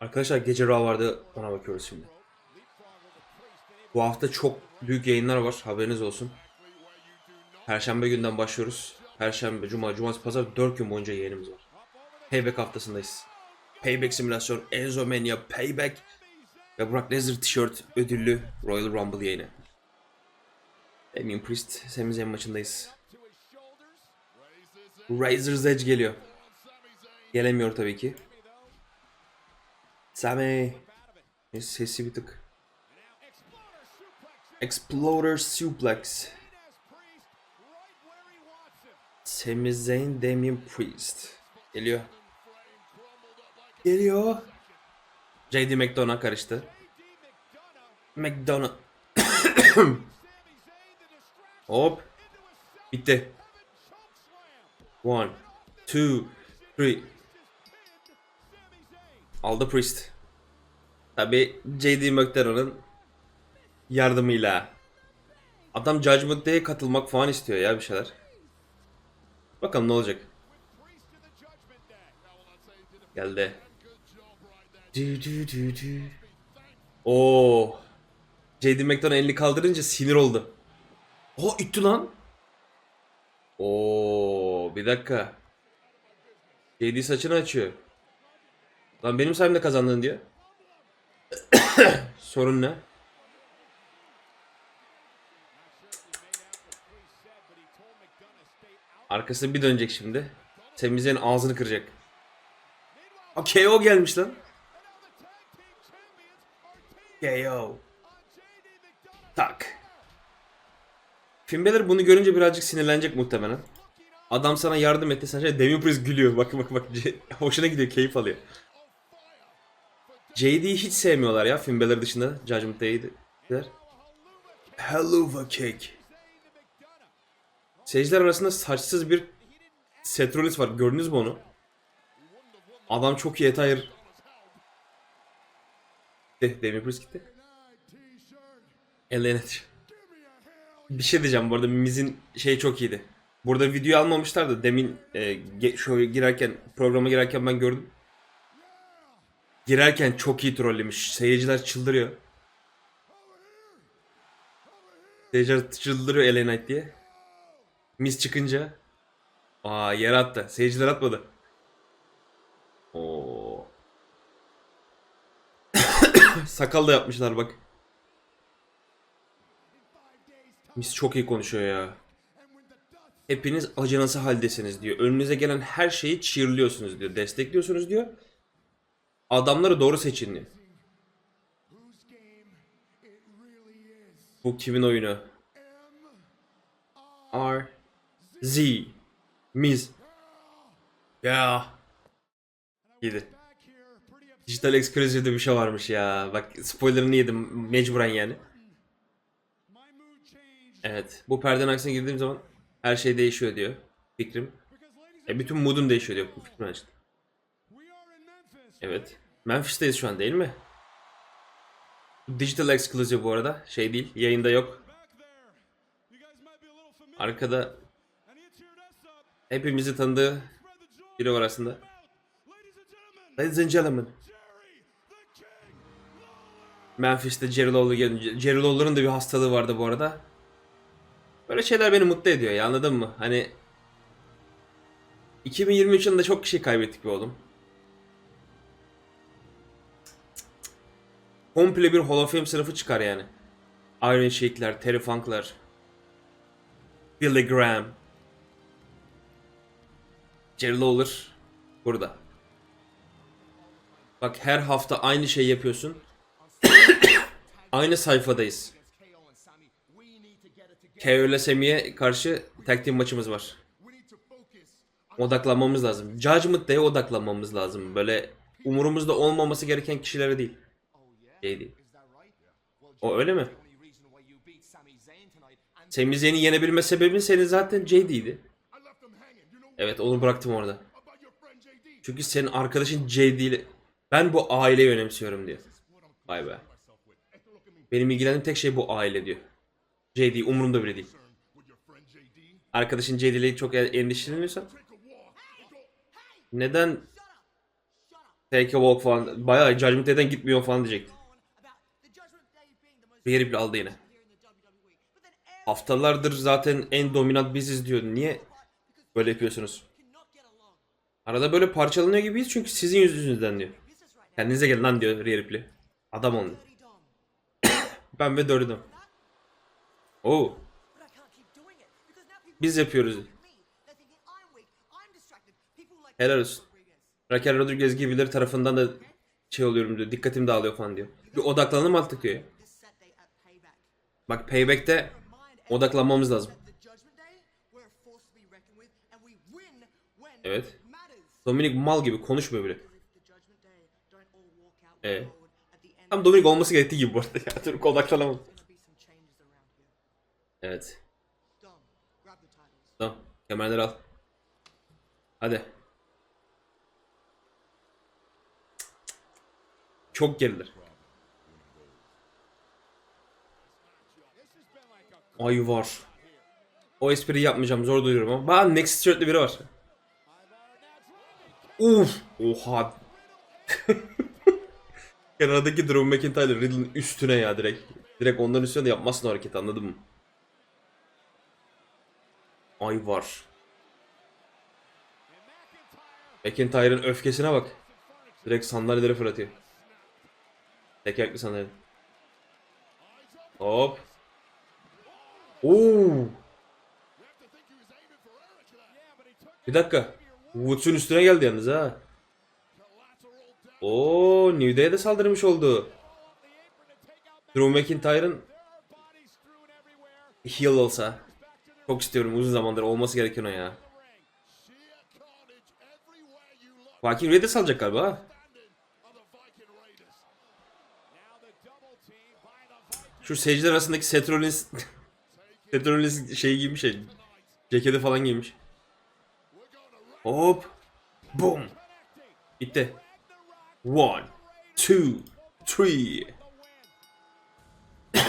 Arkadaşlar gece Raw vardı ona bakıyoruz şimdi. Bu hafta çok büyük yayınlar var haberiniz olsun. Perşembe günden başlıyoruz. Perşembe, Cuma, Cumartesi, Pazar 4 gün boyunca yayınımız var. Payback haftasındayız. Payback simülasyon, Enzo Mania, Payback ve Brock Lesnar tişört ödüllü Royal Rumble yayını. Damien Priest, Sami Zayn maçındayız. Razor's Edge geliyor. Gelemiyor tabii ki. Sami. Neyse, Sesi bir tık. Exploder Suplex. Sami Zayn, Damien Priest. Geliyor. Geliyor. JD McDonough karıştı. McDonough. Hop. Bitti. One, two, three. Aldı Priest. Tabi JD McDonough'ın yardımıyla. Adam Judgment Day'e katılmak falan istiyor ya bir şeyler. Bakalım ne olacak. Geldi. Dü dü dü dü. Oo. JD McDonough elini kaldırınca sinir oldu. O itti lan. Oo, bir dakika. JD saçını açıyor. Lan benim sayemde kazandın diyor. Sorun ne? Arkasına bir dönecek şimdi. Semize'nin ağzını kıracak. Aa, KO gelmiş lan. KO. Tak. Finn Balor bunu görünce birazcık sinirlenecek muhtemelen. Adam sana yardım etti. Sen şey Damien Priest gülüyor. Bak bak bak. Hoşuna gidiyor. Keyif alıyor. JD'yi hiç sevmiyorlar ya Finn Balor dışında. Judgment Day'diler. Helluva Cake. Seyirciler arasında saçsız bir Seth Rollins var. Gördünüz mü onu? Adam çok iyi attire. De, Damien Priest gitti. Ellenet. Bir şey diyeceğim bu arada Miz'in şey çok iyiydi. Burada video almamışlar da demin e, şöyle girerken programa girerken ben gördüm. Girerken çok iyi trollemiş. Seyirciler çıldırıyor. Seyirciler çıldırıyor LA Knight diye. Miz çıkınca Aa yere attı. Seyirciler atmadı. Oo. Sakal da yapmışlar bak. Mis çok iyi konuşuyor ya. Hepiniz acınası haldesiniz diyor. Önünüze gelen her şeyi cheerliyorsunuz diyor. Destekliyorsunuz diyor. Adamları doğru seçin. Bu kimin oyunu? R Z Miz Ya İyiydi. Digital Exclusive'de bir şey varmış ya. Bak spoilerını yedim mecburen yani. Evet. Bu perdenin aksine girdiğim zaman her şey değişiyor diyor. Fikrim. E bütün moodum değişiyor diyor. Bu fikrim açtı. Evet. Memphis'teyiz şu an değil mi? Digital Exclusive bu arada. Şey değil. Yayında yok. Arkada hepimizi tanıdığı biri var aslında. Ladies and gentlemen. Memphis'te Jerry Lawler gelince. Jerry Lawler'ın da bir hastalığı vardı bu arada. Böyle şeyler beni mutlu ediyor ya anladın mı? Hani 2023 yılında çok kişi kaybettik be oğlum. Komple bir Hall of Fame sınıfı çıkar yani. Iron Sheik'ler, Terry Funk'lar, Billy Graham, Jerry Lawler burada. Bak her hafta aynı şey yapıyorsun. aynı sayfadayız. KO ile Semi'ye karşı tag team maçımız var. Odaklanmamız lazım. Judgment Day'e odaklanmamız lazım. Böyle umurumuzda olmaması gereken kişilere değil. Şey değil. O öyle mi? Sami Zayn'i yenebilme sebebin senin zaten JD'ydi. Evet onu bıraktım orada. Çünkü senin arkadaşın JD ile ben bu aileyi önemsiyorum diyor. Vay be. Benim ilgilendiğim tek şey bu aile diyor. JD umurumda bile değil. Arkadaşın JD ile çok endişeleniyorsan neden Take a walk falan. Bayağı Judgment Day'den gitmiyor falan diyecekti. Rhea Ripley aldı yine. Haftalardır zaten en dominant biziz diyor. Niye böyle yapıyorsunuz? Arada böyle parçalanıyor gibiyiz çünkü sizin yüzünüzden diyor. Kendinize gelin lan diyor Rhea Ripley. Adam olun. ben ve dördüm. Oo. Biz yapıyoruz. Helal olsun. Raquel Rodriguez gibileri tarafından da şey oluyorum diyor. Dikkatim dağılıyor falan diyor. Bir odaklanalım artık diyor. Bak Payback'te odaklanmamız lazım. Evet. Dominik mal gibi konuşmuyor bile. Ee? Tam Dominik olması gerektiği gibi bu arada ya. Türk odaklanamam. Evet. Tamam. Kemerleri al. Hadi. Çok gerilir. Ay var. O espriyi yapmayacağım zor duyuyorum ama. Bana next tişörtlü biri var. Uf. Oha. Kenardaki Drew McIntyre Riddle'ın üstüne ya direkt. Direkt onların üstüne de yapmazsın o hareketi anladın mı? Ay var. McIntyre'ın öfkesine bak. Direkt sandalyeleri fırlatıyor. Tekerlekli sandalye. Hop. Oo. Bir dakika. Woods'un üstüne geldi yalnız ha. Oo, New Day'e de saldırmış oldu. Drew McIntyre'ın heel olsa. Çok istiyorum uzun zamandır olması gereken o ya. Viking Raid'e salacak galiba. Şu seyirciler arasındaki Seth Rollins şeyi giymiş şey. Ceketi falan giymiş. Hop. Boom. Bitti. One. Two. Three.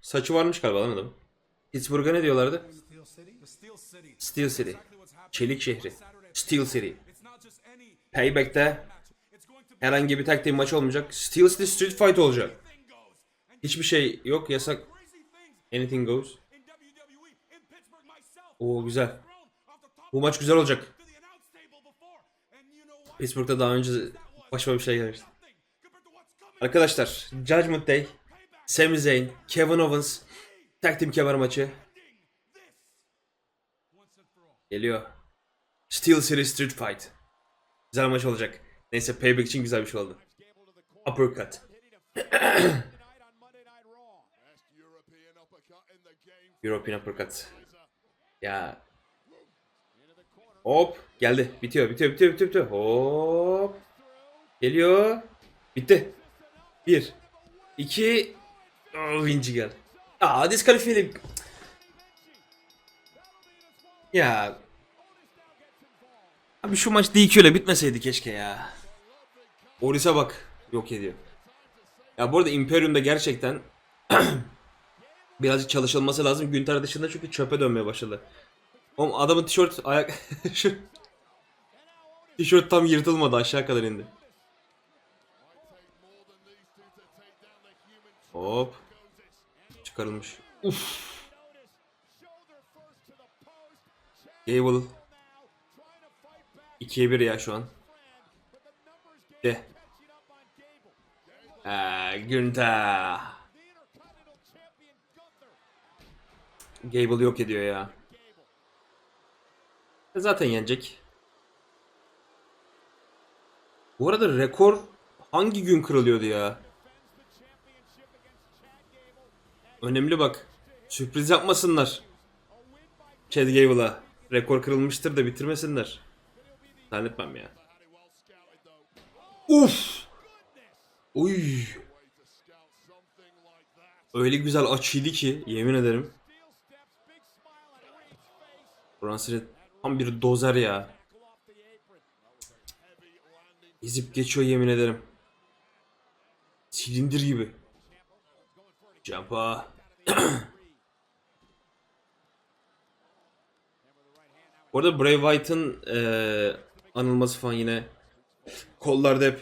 Saçı varmış galiba lan adam. Pittsburgh'a ne diyorlardı? Steel City. Çelik şehri. Steel City. Payback'te herhangi bir tag team maçı olmayacak. Steel City Street Fight olacak. Hiçbir şey yok yasak. Anything goes. Oo güzel. Bu maç güzel olacak. Pittsburgh'da daha önce başıma bir şey gelmişti. Arkadaşlar Judgment Day, Sami Zayn, Kevin Owens Tag Team kemer maçı. Geliyor. Steel City Street Fight. Güzel maç olacak. Neyse payback için güzel bir şey oldu. Uppercut. European Uppercut. Ya. Hop. Geldi. Bitiyor. Bitiyor. Bitiyor. Bitiyor. bitiyor. Hop. Geliyor. Bitti. Bir. iki. Oh, Vinci geldi. Aa diskalifiye Ya. Abi şu maç DQ ile bitmeseydi keşke ya. Oris'e bak. Yok ediyor. Ya bu arada Imperium'da gerçekten birazcık çalışılması lazım. Günter dışında çünkü çöpe dönmeye başladı. Oğlum adamın tişört ayak şu tişört tam yırtılmadı aşağı kadar indi. Hop. Çıkarılmış. Uf. Gable. 2'ye 1 ya şu an. De. Günther. Gable yok ediyor ya. Zaten yenecek. Bu arada rekor hangi gün kırılıyordu ya? Önemli bak. Sürpriz yapmasınlar. Chad Gable'a. Rekor kırılmıştır da bitirmesinler. Zannetmem ya. Uf! Uy! Öyle güzel açıydı ki yemin ederim. Bronson tam bir dozer ya. Ezip geçiyor yemin ederim. Silindir gibi. Jumpa. Bu arada Bray Wyatt'ın eee, anılması falan yine Kollarda hep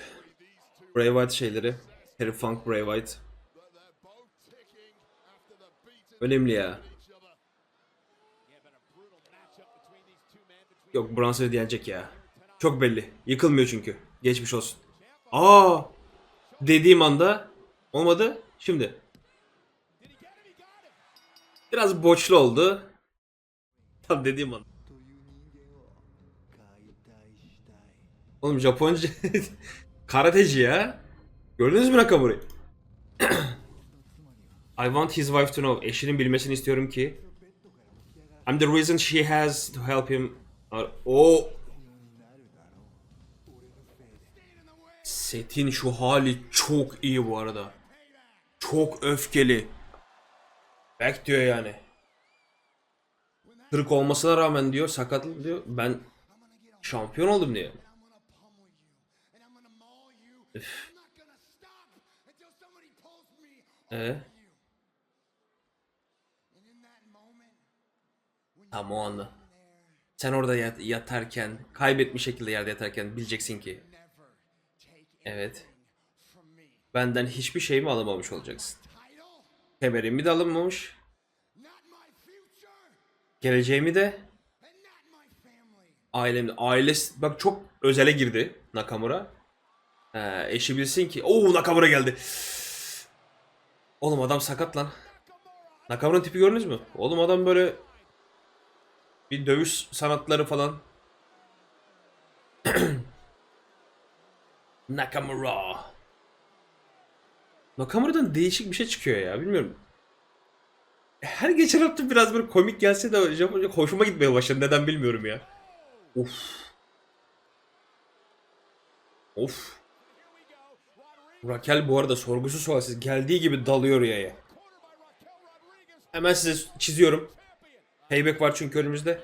Bray Wyatt şeyleri. Terry Funk Bray Wyatt. Önemli ya. Yok Brunson'ı yenecek ya. Çok belli. Yıkılmıyor çünkü. Geçmiş olsun. Aa! Dediğim anda olmadı. Şimdi. Biraz boçlu oldu. Tam dediğim anda. Oğlum Japonca karateci ya. Gördünüz mü Nakamura'yı? I want his wife to know. Eşinin bilmesini istiyorum ki. I'm the reason she has to help him. O Setin şu hali çok iyi bu arada. Çok öfkeli. Back diyor yani. Kırık olmasına rağmen diyor sakatlık diyor. Ben şampiyon oldum diyor. Üf. Ee? Tam o anda. Sen orada yat- yatarken, kaybetmiş şekilde yerde yatarken bileceksin ki. Evet. Benden hiçbir şey mi alamamış olacaksın? Kemerimi de alınmamış. Geleceğimi de ailemde ailesi bak çok özele girdi Nakamura. Ee, eşi bilsin ki Oo Nakamura geldi. Oğlum adam sakat lan. Nakamura'nın tipi gördünüz mü? Oğlum adam böyle bir dövüş sanatları falan. Nakamura. Nakamura'dan değişik bir şey çıkıyor ya bilmiyorum. Her geçen hafta biraz böyle komik gelse de Japonca hoşuma gitmeye başladı. Neden bilmiyorum ya. Of. Of. Raquel bu arada sorgusu sualsiz geldiği gibi dalıyor yaya. Hemen size çiziyorum. Payback var çünkü önümüzde.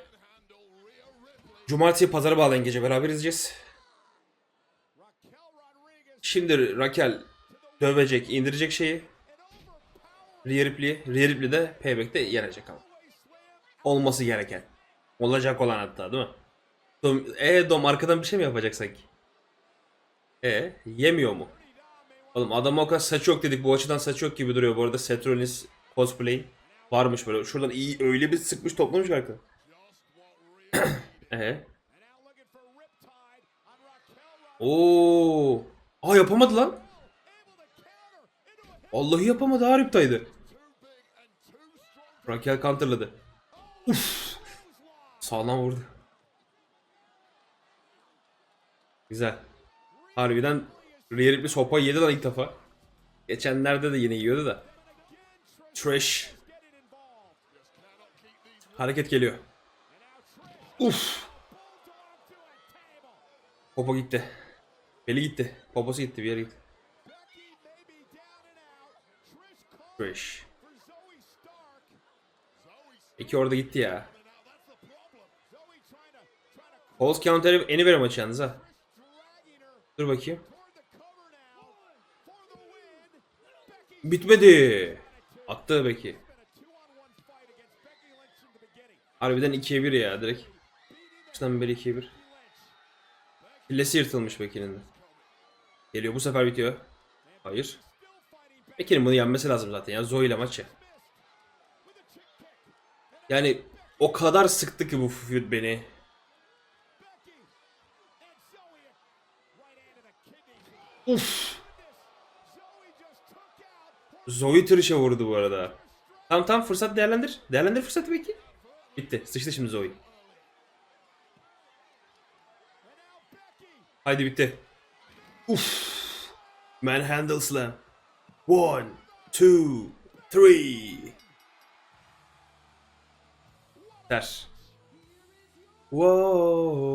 Cumartesi pazara bağlayan gece beraber izleyeceğiz. Şimdi Raquel dövecek, indirecek şeyi. Rhea Ripley, Rhea Ripley de Payback'te yenecek ama. Olması gereken. Olacak olan hatta değil mi? Dom, e Dom arkadan bir şey mi yapacak sanki? E yemiyor mu? Oğlum adama o kadar saçı yok dedik. Bu açıdan saçı yok gibi duruyor. Bu arada Seth Rollins cosplay varmış böyle. Şuradan iyi öyle bir sıkmış toplamış arka. Ee? Oo. Aa yapamadı lan. Vallahi yapamadı. Hariptaydı. Raquel counterladı. Uf. Sağlam vurdu. Güzel. Harbiden Rhea Ripley sopayı yedi lan ilk defa. Geçenlerde de yine yiyordu da. Trash. Hareket geliyor. Uf. Popo gitti. Beli gitti. Poposu gitti bir yere gitti. Trash. İki orada gitti ya. Falls Counter Anywhere maçı yalnız. Dur bakayım. Bitmedi. Attı Becky. Harbiden 2'ye 1 ya direkt. Baştan beri 2'ye 1. Pillesi yırtılmış Becky'nin de. Geliyor bu sefer bitiyor. Hayır. Becky'nin bunu yenmesi lazım zaten ya. Zoe ile maç ya. Yani o kadar sıktı ki bu feud beni. Uf. Zoe Trish'e vurdu bu arada. Tamam tamam fırsat değerlendir. Değerlendir fırsatı belki. Bitti. Sıçtı şimdi Zoe. Haydi bitti. Uf. Manhandle slam. One, two, three. Ter. Wow.